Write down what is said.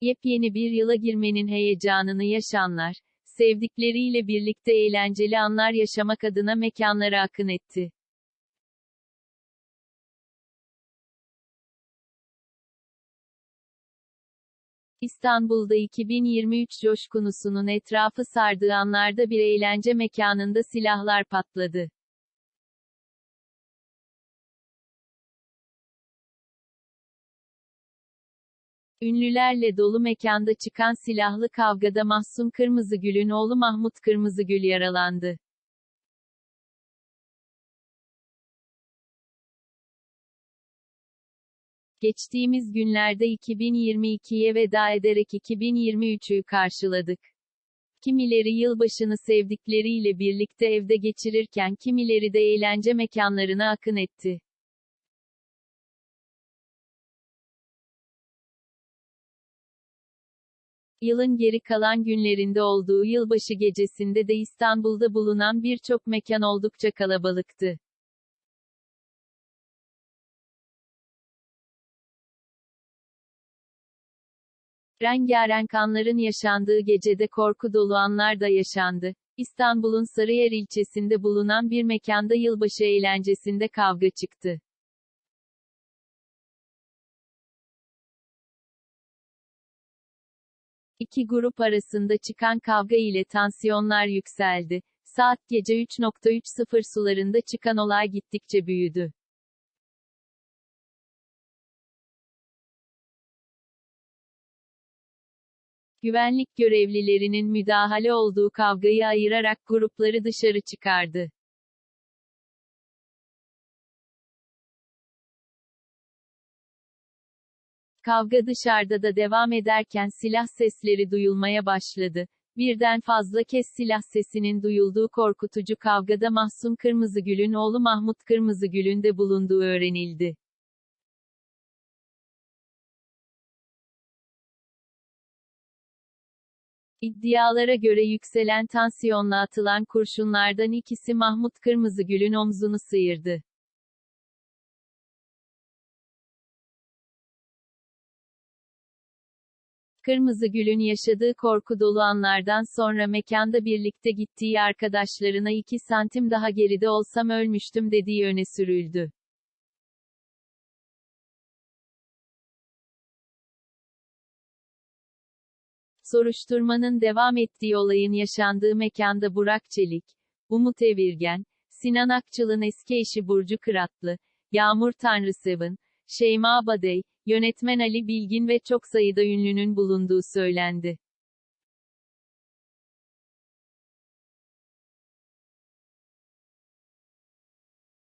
Yepyeni bir yıla girmenin heyecanını yaşanlar, sevdikleriyle birlikte eğlenceli anlar yaşamak adına mekanlara akın etti. İstanbul'da 2023 coşkunusunun etrafı sardığı anlarda bir eğlence mekanında silahlar patladı. Ünlülerle dolu mekanda çıkan silahlı kavgada Mahsun Kırmızıgül'ün oğlu Mahmut Kırmızıgül yaralandı. Geçtiğimiz günlerde 2022'ye veda ederek 2023'ü karşıladık. Kimileri yılbaşını sevdikleriyle birlikte evde geçirirken kimileri de eğlence mekanlarına akın etti. Yılın geri kalan günlerinde olduğu yılbaşı gecesinde de İstanbul'da bulunan birçok mekan oldukça kalabalıktı. Rengarenk anların yaşandığı gecede korku dolu anlar da yaşandı. İstanbul'un Sarıyer ilçesinde bulunan bir mekanda yılbaşı eğlencesinde kavga çıktı. İki grup arasında çıkan kavga ile tansiyonlar yükseldi. Saat gece 3.30 sularında çıkan olay gittikçe büyüdü. Güvenlik görevlilerinin müdahale olduğu kavgayı ayırarak grupları dışarı çıkardı. Kavga dışarıda da devam ederken silah sesleri duyulmaya başladı. Birden fazla kez silah sesinin duyulduğu korkutucu kavgada Mahsun Kırmızıgül'ün oğlu Mahmut Kırmızıgül'ün de bulunduğu öğrenildi. İddialara göre yükselen tansiyonla atılan kurşunlardan ikisi Mahmut Kırmızıgül'ün omzunu sıyırdı. Kırmızıgül'ün yaşadığı korku dolu anlardan sonra mekanda birlikte gittiği arkadaşlarına iki santim daha geride olsam ölmüştüm dediği öne sürüldü. Soruşturmanın devam ettiği olayın yaşandığı mekanda Burak Çelik, Umut Evirgen, Sinan Akçıl'ın eski eşi Burcu Kıratlı, Yağmur Tanrısevin, Şeyma Badey, yönetmen Ali Bilgin ve çok sayıda ünlünün bulunduğu söylendi.